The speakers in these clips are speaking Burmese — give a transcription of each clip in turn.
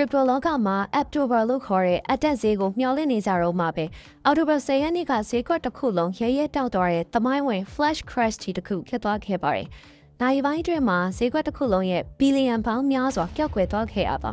crypto လောကမှာ October လို့ခေါ်တဲ့အတက်ဈေးကိုမျှော်လင့်နေကြတော့မှပဲ October 10ရက်နေ့ကဈေးကွက်တစ်ခုလုံးရဲရဲတောက်သွားတဲ့သမိုင်းဝင် flash crash ကြီးတစ်ခုဖြစ်သွားခဲ့ပါတယ်။နိုင်ပိုင်းအတွင်းမှာဈေးကွက်တစ်ခုလုံးရဲ့ဘီလီယံပေါင်းများစွာပျောက်ကွယ်သွားခဲ့ရပါ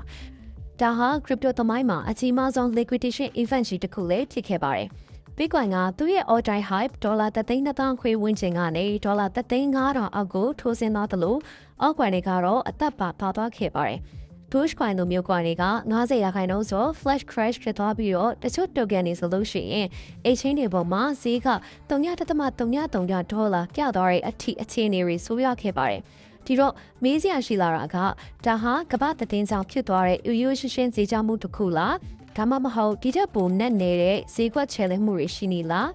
ဒါဟာ crypto သမိုင်းမှာအကြီးမားဆုံး liquidation event ကြီးတစ်ခုလည်းဖြစ်ခဲ့ပါတယ်။ Bitcoin ကသူ့ရဲ့ all time hype ဒေါ်လာ3,000ခွေဝန်းကျင်ကနေဒေါ်လာ3,500အောက်ကိုထိုးဆင်းသွားသလိုအောက်ကွယ်တွေကတော့အသက်ပါပါသွားခဲ့ပါတယ်။ Dogecoin လိုမျိုး coin တွေက90ရာခိုင်နှုန်းဆို flash crash ဖြစ်သွားပြီးတော့တချို့ token တွေဆိုလို့ရှိရင် exchange တွေပေါ်မှာဈေးက3.333ဒေါ်လာကျသွားတဲ့အထိအခြေအနေတွေဆိုရခဲ့ပါတယ်။ဒီတော့မေးစရာရှိလာတာကဒါဟာကမ္ဘာသတင်းကြောင့်ဖြစ်သွားတဲ့ UU ရှင်းရှင်းဈေးကြောင့်မှုတစ်ခုလားဒါမှမဟုတ်ဒီတက်ပုံနဲ့နေတဲ့ဈေးကွက်ချဲလဲမှုတွေရှိနေလား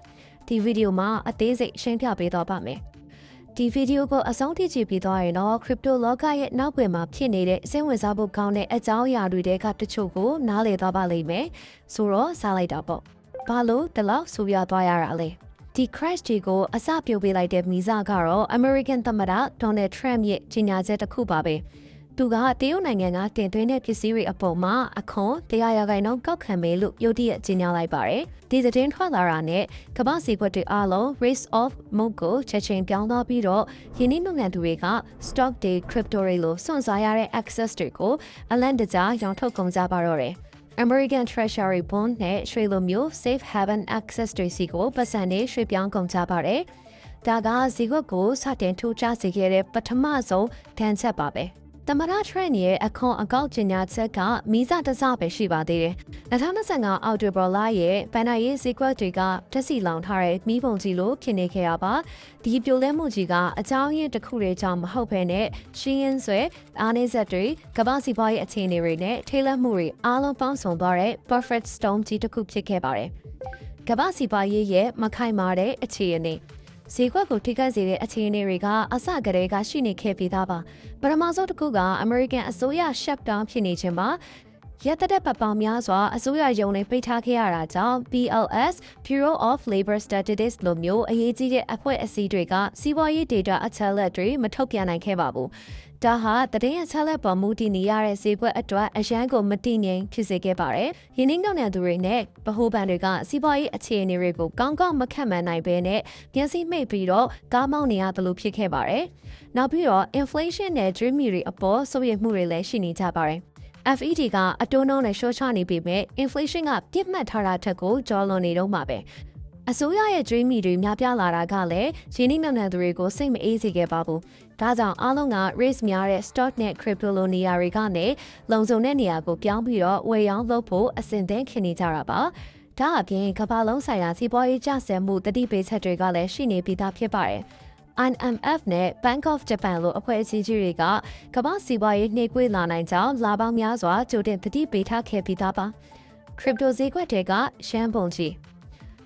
ဒီဗီဒီယိုမှာအသေးစိတ်ရှင်းပြပေးတော့ပါမယ်။ ဒီဗီဒီယိုကိုအဆုံးထိကြည့်ပြီးသွားရင်တော့ crypto လောကရဲ့နောက်ွယ်မှာဖြစ်နေတဲ့စိတ်ဝင်စားဖို့ကောင်းတဲ့အကြောင်းအရာတွေတဲကတချို့ကိုနားလည်သွားပါလိမ့်မယ်။ဆိုတော့စားလိုက်တာပေါ့။ဘာလို့ဒီလောက်ဆူရသွားရတာလဲ။ဒီ crash ကြီးကိုအစပြုတ်ပေးလိုက်တဲ့မိစားကတော့ American သမ္မတ Donald Trump ရဲ့ကြီးညာချက်တစ်ခုပါပဲ။ သူကတရုတ်နိုင်ငံကတင်သွင်းတဲ့ပစ္စည်းတွေအပေါ်မှာအခွန်တရားရဂိုင်နှုန်းကောက်ခံမယ်လို့ယုတ်တိရကြေညာလိုက်ပါတယ်။ဒီသတင်းထွက်လာတာနဲ့ကမ္ဘာစီကွက်တွေအားလုံး race of mode ကိုချက်ချင်းပြောင်းသွားပြီးတော့ယင်းနှိမ့်နှံသူတွေက stock day crypto တွေလိုစွန့်စားရတဲ့ access တွေကိုအလန့်တကြားရောင်းထုတ်ကုန်ကြပါတော့တယ်။ American Treasury Bond နဲ့ရွှေလိုမျိုး Safe Haven Access တွေစီကိုပတ်စံနေရွှေပြောင်းကုန်ကြပါတယ်။ဒါကဇီကွက်ကိုစတင်ထိုးချစေခဲ့တဲ့ပထမဆုံးဒဏ်ချက်ပါပဲ။ သမရထရန်ရဲ့အခွန်အကောက်ကျညာချက်ကမီးစတစပဲရှိပါသေးတယ်။2025အောက်တိုဘာလရဲ့ဘန်နာရေးဈေးကွက်တွေကတက်စီလောင်ထားတဲ့မိဘုံကြီးလိုဖြစ်နေခဲ့ရပါ။ဒီပြိုလဲမှုကြီးကအကြောင်းရင်းတစ်ခုတွေကြောင့်မဟုတ်ဘဲနဲ့ရှင်းရင်ဆွဲအားနေဆက်တွေကမ္ဘာစီးပွားရေးအခြေအနေတွေနဲ့ထိလက်မှုတွေအားလုံးပေါင်းစုံသွားတဲ့ perfect storm ကြီးတစ်ခုဖြစ်ခဲ့ပါတယ်။ကမ္ဘာစီးပွားရေးရဲ့မခိုင်မာတဲ့အခြေအနေ ဈေးကွက်ကိုထိခိုက်စေတဲ့အခြေအနေတွေကအစကတည်းကရှိနေခဲ့ပြီးသားပါပထမဆုံးတစ်ခုက American အစိုးရ shutdown ဖြစ်နေခြင်းပါ ရက်တဲ့ပတ်ပေါင်းများစွာအစိုးရယုံနဲ့ပိတ်ထားခဲ့ရတာကြောင့် BLS Bureau of Labor Statistics လိုမျိုးအရေးကြီးတဲ့အဖွဲ့အစည်းတွေကစီးပွားရေး data အချက်အလက်တွေမထုတ်ပြန်နိုင်ခဲ့ပါဘူးဒါဟာတည်င်းအချက်လက်ပေါ်မူတည်နေရတဲ့ဈေးကွက်အတွက်အရန်ကိုမတည်ငြိမ်ဖြစ်စေခဲ့ပါတယ်။ယင်းနှိမ့်တဲ့သူတွေနဲ့ဗဟိုဘဏ်တွေကစီးပွားရေးအခြေအနေတွေကိုကောင်းကောင်းမခန့်မှန်းနိုင်ဘဲနဲ့ပြန်စီမိတ်ပြီးတော့ကားမောင်းနေရတယ်လို့ဖြစ်ခဲ့ပါတယ်။နောက်ပြီးတော့ inflation နဲ့ dream တွေအပေါ်စိုးရိမ်မှုတွေလည်းရှိနေကြပါတယ်။ FED ကအတိုးနှုန်းနဲ့ရှော့ချနေပေမဲ့ inflation ကပြစ်မှတ်ထားတာထက်ကိုကျော်လွန်နေတော့မှာပဲအစိုးရရဲ့ dream တွေများပြားလာတာကလည်းရင်းနှီးမြှုပ်နှံသူတွေကိုစိတ်မအေးစေခဲ့ပါဘူး။ဒါကြောင့်အားလုံးက risk များတဲ့ stock နဲ့ crypto လိုနေရာတွေကနေလုံခြုံတဲ့နေရာကိုပြောင်းပြီးတော့ဝယ်ရောင်းလုပ်ဖို့အဆင်သင့်ခင်နေကြတာပါ။ဒါအပြင်ကမ္ဘာလုံးဆိုင်ရာစီးပွားရေးကျဆင်းမှုတတိပေးချက်တွေကလည်းရှိနေပြီးသားဖြစ်ပါတယ်။ IMF နဲ့ Bank of Japan လိုအဖွဲ့အစည်းကြီးတွေကကမ္ဘာစီးပွားရေးနှိကွေးလာနိုင်ကြောင်းလာပေါင်းများစွာကြိုတင်တတိပေးထားခဲ့ပြီးသားပါ။ crypto ဈေးကွက်တွေကရှမ်းပုံကြီး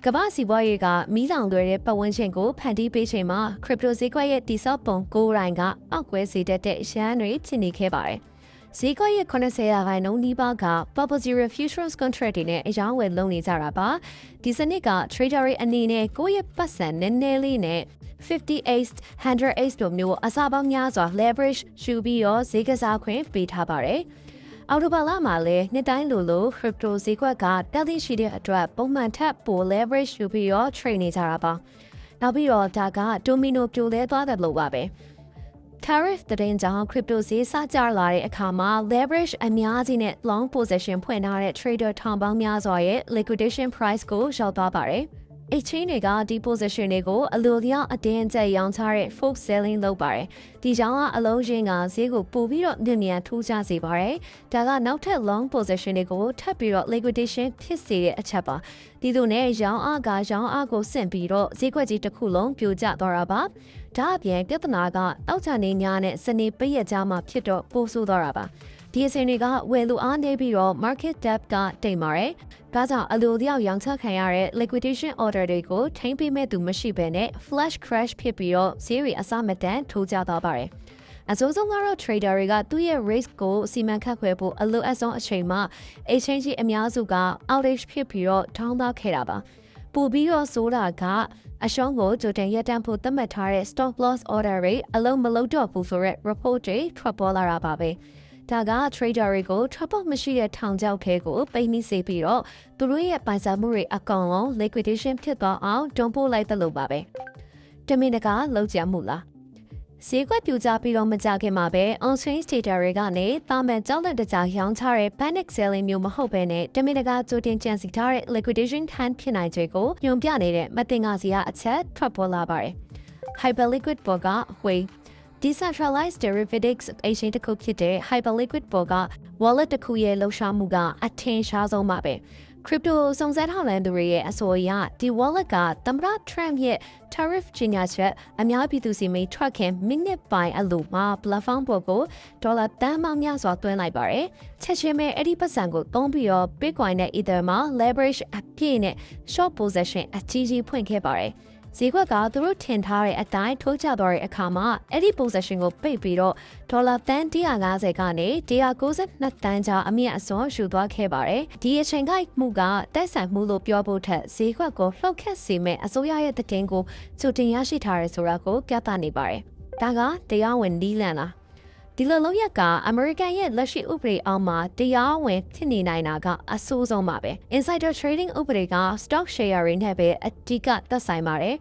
ကမ္ဘာစီးပွားရေးကမီးလောင်လွယ်တဲ့ပတ်ဝန်းကျင်ကိုဖန်တီးပေးချိန်မှာ crypto ဈေးကွက်ရဲ့တိစောက်ပုံကိုရိုင်းကအောက်ကွဲစေတတ်တဲ့ရန်တွေဖြစ်နေခဲ့ပါတယ်။ ဈေးကွက်ရဲ့80ရာခိုင်နှုန်းနီးပါးက Purple Zero Futures Contract တွေနဲ့အယောင်းဝယ်လုပ်နေကြတာပါ။ဒီစနစ်က trader တွေအနေနဲ့ကိုယ့်ရဲ့ပတ်စံနည်းနည်းလေးနဲ့58 100တို့မျိုးအစားပေါင်းများစွာ leverage ယူပြီးတော့ဈေးကစားခွင့်ပေးထားပါတယ်။အော်တိုဘာလမှာလည်းနှစ်တိုင်းလိုလို crypto ဈေးကွက်ကတက်သည့်ရှိတဲ့အတွက်ပုံမှန်ထက်ပို leverage ယူပြီးတော့ trade နေကြတာပါ။နောက်ပြီးတော့ဒါက domino ပြိုလဲသွားတယ်လို့ပါပဲ။ tariff တဲ့ကြောင့် crypto ဈေးစကြလာတဲ့အခါမှာ leverage အများကြီးနဲ့ long position ဖွင့်ထားတဲ့ trader ထောင်ပေါင်းများစွာရဲ့ liquidation price ကိုရောက်သွားပါတယ်။ exchange တွေကဒီ position တွေကိုအလိုလျောက်အတင်းကျပ်ရောင်းချတဲ့ fork selling လုပ်ပါတယ်။ဒီကြောင့်အလုံးရင်းကဈေးကိုပို့ပြီးတော့ညံ့ညံ့ထူးခြားစေပါတယ်။ဒါကနောက်ထပ် long position တွေကိုထပ်ပြီးတော့ liquidation ဖြစ်စေတဲ့အချက်ပါ။ဒီလိုနဲ့ရောင်းအားကရောင်းအားကိုဆင့်ပြီးတော့ဈေးကွက်ကြီးတစ်ခုလုံးပြိုကျသွားတာပါ။ ဒါအပြင်ပြဿနာကအောက်ချနေညာနဲ့စနေပိတ်ရကြမှာဖြစ်တော့ပိုဆိုးသွားတာပါ။ဒီအချိန်တွေကဝယ်လူအားနေပြီးတော့ market depth ကတိမ်ပါတယ်။ဒါကြောင့်အလိုတယောက်ရောင်းချခံရတဲ့ liquidation order တွေကိုထိန်းပေးမဲ့သူမရှိဘဲနဲ့ flash crash ဖြစ်ပြီးတော့ series အစမတန်ထိုးကျသွားပါတယ်။အစိုးဆုံးကတော့ trader တွေကသူ့ရဲ့ risk ကိုစီမံခန့်ခွဲဖို့အလိုအဆုံးအချိန်မှာ exchange အများစုက outage ဖြစ်ပြီးတော့ထောင်းသားခဲ့တာပါ။ပူပြီးတော့ဆိုတာက အရှုံးကိုကြိုတင်ရတန့်ဖို့သတ်မှတ်ထားတဲ့ stop loss order တွေအလုံးမလုံးတော့ဘူးဆိုရက် report တွေထွက်ပေါ်လာတာပါပဲ။ဒါက trader တွေကို trouble မရှိတဲ့ထောင်ချောက်ထဲကိုပိတ်မိစေပြီးတော့သူတို့ရဲ့ပိုင်ဆိုင်မှုတွေအကောင်လုံး liquidation ဖြစ်သွားအောင်တွန်းပို့လိုက်သလိုပါပဲတမင်တကာလောက်ကြမှုလား ဈေးကွက်ပြူကြပြီးတော့မကြခင်မှာပဲ on-chain data တွေကနေတာမန်ကြောက်လက်တကြားရောင်းချတဲ့ panic selling မျိုးမဟုတ်ဘဲနဲ့တမင်တကာကြိုတင်ကြံစည်ထားတဲ့ liquidation hand ဖြစ်နိုင်ခြေကိုညွှန်ပြနေတဲ့မတင်ငါစီကအချက်ထွက်ပေါ်လာပါတယ် hyperliquid ပေါ်ကဝေး decentralized derivatives exchange တစ်ခုဖြစ်တဲ့ hyperliquid ပေါ်က wallet တစ်ခုရဲ့လှူရှားမှုကအထင်ရှားဆုံးပါပဲ crypto စုံစမ်းထောက်လှမ်းသူတွေရဲ့အဆိုအရဒီ wallet ကသမ္မတ Trump ရဲ့ tariff ကြီးညာချက်အများပြည်သူစီမီထွက်ခင်မိနစ်ပိုင်းအလိုမှာ platform ပေါ်ကိုဒေါ်လာတန်ပေါင်းများစွာသွင်းလိုက်ပါတယ်။ချက်ချင်းပဲအဲ့ဒီပတ်စံကိုသုံးပြီးတော့ Bitcoin နဲ့ Ether မှာ leverage အပြည့်နဲ့ short position အကြီးကြီးဖွင့်ခဲ့ပါတယ်။ ဈေးကွက်ကသူတို့ထင်ထားတဲ့အတိုင်းထိုးကျသွားတဲ့အခါမှာအဲ့ဒီ position ကိုပိတ်ပြီးတော့ဒေါ်လာတန်150ကနေ192တန်းကြားအမြင့်အစွန်ရှူသွားခဲ့ပါတယ်။ဒီအချိန်ကမှုကတိုက်ဆိုင်မှုလို့ပြောဖို့ထက်ဈေးကွက်ကိုလှုပ်ခတ်စေမဲ့အစိုးရရဲ့တည်င်းကိုကြိုတင်ရရှိထားရဲဆိုတာကိုပြသနေပါတယ်။ဒါကတရားဝင်နီးလန်လား ဒီလိုလောက်ရကအမေရိကန်ရဲ့လက်ရှိဥပဒေအောက်မှာတရားဝင်ဖြစ်နေနိုင်တာကအဆိုးဆုံးပါပဲ Insider Trading ဥပဒေက stock share တွေနဲ့ပဲအဓိကသက်ဆိုင်ပါတယ်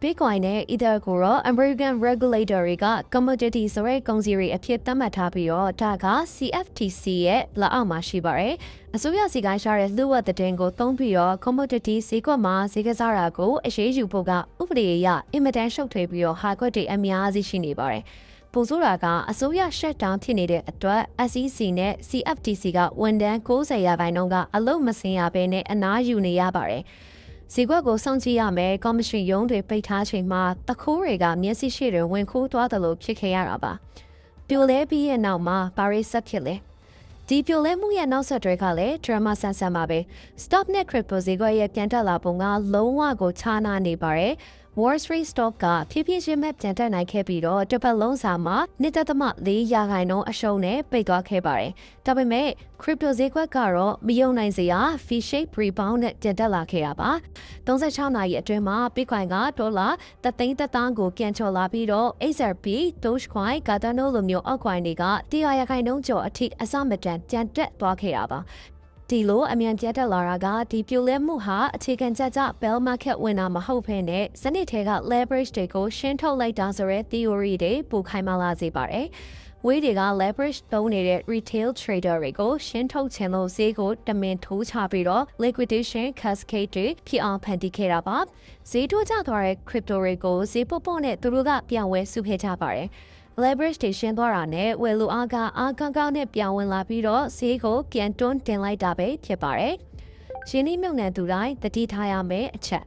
Bitcoin နဲ့ Ether ကိုတော့ American regulator တွေက commodity ဆိုတဲ့ကုန်စည်တွေအဖြစ်သတ်မှတ်ထားပြီးတော့ဒါက CFTC ရဲ့လက်အောက်မှာရှိပါတယ်။အစိုးရစီကိုင်းရှာတဲ့လူဝတ်တဲ့ကိုသုံးပြီးတော့ commodity ဈေးကွက်မှာဈေးကစားတာကိုအရေးယူဖို့ကဥပဒေအရအင်မတန်ရှုပ်ထွေးပြီးတော့ဟာကွက်တွေအများကြီးရှိနေပါတယ်။ ပိုဆိုးတာကအစိုးရ shutdown ဖြစ်နေတဲ့အတွက် SEC နဲ့ CFTC ကဝန်ထမ်း90ရာခိုင်နှုန်းကအလုပ်မဆင်းရဘဲနဲ့အနားယူနေရပါတယ်။စီကွက်ကိုစောင့်ကြည့်ရမယ်ကော်မရှင်ရုံးတွေပိတ်ထားချိန်မှာတခိုးတွေကမျက်စိရှိတွေဝင်ခိုးသွားတယ်လို့ဖြစ်ခဲ့ရတာပါ။ပြိုလဲပြီးရဲ့နောက်မှာဘာရိဆက်ဖြစ်လဲ။ဒီပြိုလဲမှုရဲ့နောက်ဆက်တွဲကလည်း drama ဆန်ဆန်ပါပဲ stop net crypto ဈေးကွက်ရဲ့ပြန်တက်လာပုံကလုံးဝကိုခြားနာနေပါတယ် Wall Street Stock ကဖြည်းဖြည်းချင်းမဲ့ပြန်တက်နိုင်ခဲ့ပြီးတော့တစ်ပတ်လုံးစာမှာ1.4ရာခိုင်နှုန်းအရှုံးနဲ့ပိတ်သွားခဲ့ပါတယ်။ဒါပေမဲ့ crypto ဈေးကွက်ကတော့မယုံနိုင်စရာ V-shape rebound နဲ့ပြန်တက်လာခဲ့တာပါ။36နာရီအတွင်းမှာ Bitcoin ကဒေါ်လာ3,300ကိုပြန်ချော်လာပြီးတော့ XRP, Dogecoin, Cardano လိုမျိုးအောက် coin တွေက100ရာခိုင်နှုန်းကျော်အထိအစမတန်ပြန်တက်သွားခဲ့တာပါ။ ဒီလိုအမြန်ပြတ်တက်လာတာကဒီပြိုလဲမှုဟာအခြေခံကြကြ bell market ဝင်တာမဟုတ်ဘဲနဲ့စနစ်ထဲက leverage တွေကိုရှင်းထုတ်လိုက်တာဆိုတဲ့ theory တွေပိုခိုင်မာလာစေပါတယ်။ဝေးတွေက leverage သုံးနေတဲ့ retail trader တွေကိုရှင်းထုတ်ခြင်းလို့ဈေးကိုတမင်ထိုးချပြီးတော့ liquidation cascade တွေဖြစ်အောင်ဖန်တီးခဲ့တာပါ။ဈေးထိုးကျသွားတဲ့ crypto တွေကိုဈေးပုတ်ပုတ်နဲ့သူတို့ကပြောင်းဝဲစုခဲ့ကြပါတယ်။ leverage တွေရှင်းသွားတာနဲ့ဝယ်လူအားကအားကောင်းကောင်းနဲ့ပြောင်းဝင်လာပြီးတော့ဈေးကိုပြန်တွန်းတင်လိုက်တာပဲဖြစ်ပါတယ်။ရှင်းနှီးမြုပ်နှံသူတိုင်းတတိထားရမယ်အချက်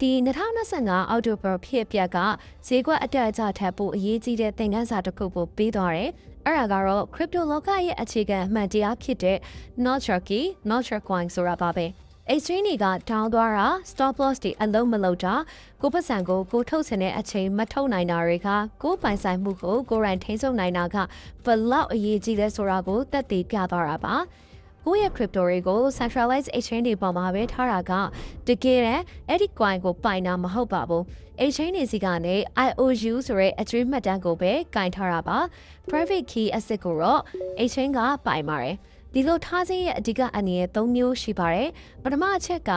ဒီ2025အောက်တိုဘာဖြစ်ပျက်ကဈေးကွက်အတက်အကျထပ်ဖို့အရေးကြီးတဲ့သင်ခန်းစာတစ်ခုကိုပေးသွားတယ်။အဲ့ဒါကတော့ crypto လောကရဲ့အခြေခံအမှန်တရားဖြစ်တဲ့ Notraki, Notrakcoin ဆိုတာပါပဲ။ exchange တွေကတောင်းသွားတာ stop loss တွေအလုံးမလုံးတာကိုပတ်စံကိုကိုထုတ်စင်တဲ့အချိန်မထုတ်နိုင်တာတွေကကိုပိုင်ဆိုင်မှုကိုကိုရိုင်းထိန်းချုပ်နိုင်တာကဘလောက်အရေးကြီးလဲဆိုတာကိုသက်သေပြသွားတာပါကိုယ့်ရဲ့ crypto တွေကို centralized exchange တွေပေါ်မှာပဲထားတာကတကယ်တမ်းအဲ့ဒီ coin ကိုပိုင်တာမဟုတ်ပါဘူး exchange တွေစီကနေ IOU ဆိုတဲ့အကျွေးမှတ်တမ်းကိုပဲကင်ထားတာပါ private key asset ကိုတော့ exchange ကပိုင်ပါတယ် ဒီလိုထားခြင်းရဲ့အဓိကအနည်း၃မျိုးရှိပါတယ်ပထမအချက်က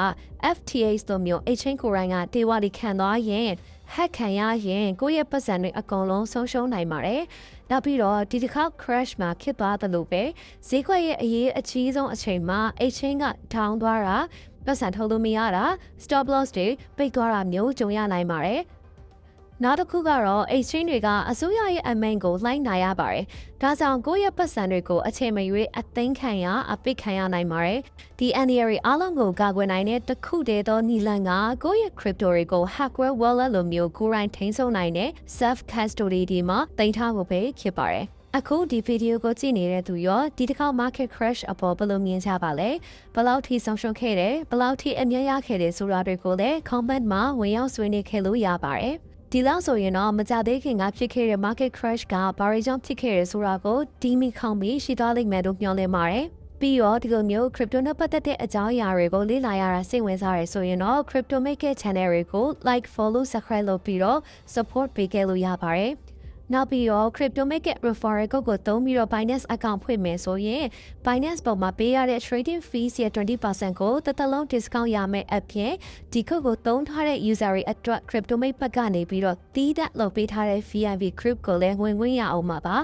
FTX လိုမျိုး exchange ကိုယ်တိုင်ကတေဝါလီခံသွားရင် hack ခံရရင်ကိုယ့်ရဲ့ပတ်စံတွေအကုန်လုံးဆုံးရှုံးနိုင်ပါတယ်နောက်ပြီးတော့ဒီတစ်ခါ crash မှာဖြစ်သွားသလိုပဲဈေးကွက်ရဲ့အရေးအကြီးဆုံးအချိန်မှာ exchange က down သွားတာပတ်စံထုတ်လို့မရတာ stop loss တွေပိတ်သွားတာမျိုးကြုံရနိုင်ပါတယ် နောက်တစ်ခုကတော့ exchange တွေကအစိုးရရဲ့အမိန့်ကိုလိုက်နာရပါတယ်။ဒါကြောင့်ကိုယ့်ရဲ့ပတ်စံတွေကိုအချိန်မရွေးအသိမ်းခံရအပိတ်ခံရနိုင်ပါတယ်။ဒီ NDR အားလုံးကိုကာကွယ်နိုင်တဲ့တစ်ခုတည်းသောနည်းလမ်းကကိုယ့်ရဲ့ crypto တွေကို hardware wallet လိုမျိုးကိုယ်တိုင်ထိန်းချုပ်နိုင်တဲ့ self custody ဒီမှာတင်ထားဖို့ပဲဖြစ်ပါတယ်။အခုဒီဗီဒီယိုကိုကြည့်နေတဲ့သူရောဒီတစ်ခေါက် market crash အပေါ်ဘယ်လိုမြင်ကြပါလဲဘယ်လောက်ထိဆုံးရှုံးခဲ့တယ်ဘယ်လောက်ထိအမြတ်ရခဲ့တယ်ဆိုတာတွေကိုလည်း comment မှာဝင်ရောက်ဆွေးနွေးခဲ့လို့ရပါတယ် ဒီလောက်ဆိုရင်တော့မကြသေးခင်ကဖြစ်ခဲ့တဲ့ market crash ကဘာတွေကြောင့်ဖြစ်ခဲ့ရဆိုတာကိုဒီမီခေါင်းပြီးရှိသွားလိမ့်မယ်လို့မျှော်လင့်ပါတယ်။ပြီးတော့ဒီလိုမျိုး crypto နဲ့ပတ်သက်တဲ့အကြောင်းအရာတွေကိုလေ့လာရတာစိတ်ဝင်စားရဆိုရင်တော့ crypto maker channel တွေကို like follow subscribe လုပ်ပြီးတော့ support ပေးခဲ့လို့ရပါတယ်။ နောက်ပြီးတော့ CryptoMarket referral code ကိုသုံးပြီးတော့ Binance account ဖွင့်မယ်ဆိုရင် Binance ပေါ်မှာပေးရတဲ့ trading fees ရဲ့20%ကိုတစ်သက်လုံး discount ရမယ်အပြင်ဒီ code ကိုသုံးထားတဲ့ user တွေအတွက် CryptoMate ဘက်ကနေပြီးတော့တီးတက်လုပ်ပေးထားတဲ့ VIP group ကိုလည်းဝင်ဝင်ရအောင်ပါပါ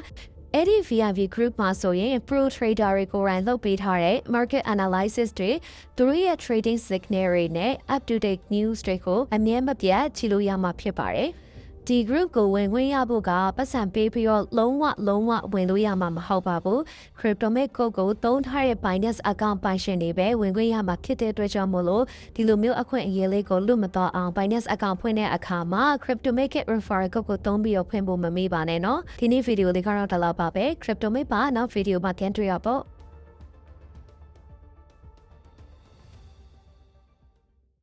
အဲ့ဒီ VIP group မှာဆိုရင် pro trader တွေကိုယ်တိုင်လုပ်ပေးထားတဲ့ market analysis တွေသူတို့ရဲ့ trading signal တွေနဲ့ up to date news တွေကိုအမြဲမပြတ်ကြည့်လို့ရမှာဖြစ်ပါတယ် ဒီ group ကိုဝင်ခွင့်ရဖို့ကပတ်စံပေးပြီးတော့လုံးဝလုံးဝဝင်လို့ရမှာမဟုတ်ပါဘူး CryptoMate code ကိုသုံးထားတဲ့ Binance account ပိုင်ရှင်တွေပဲဝင်ခွင့်ရမှာဖြစ်တဲ့အတွက်ကြောင့်မို့လို့ဒီလိုမျိုးအခွင့်အရေးလေးကိုလွတ်မတော့အောင် Binance account ဖွင့်တဲ့အခါမှာ CryptoMate referral code ကိုသုံးပြီးတော့ဖွင့်ဖို့မမေ့ပါနဲ့နော်ဒီနေ့ဗီဒီယိုလေးကတော့ဒါလောက်ပါပဲ CryptoMate ပါနောက်ဗီဒီယိုမှာပြန်တွေ့ရပေါ့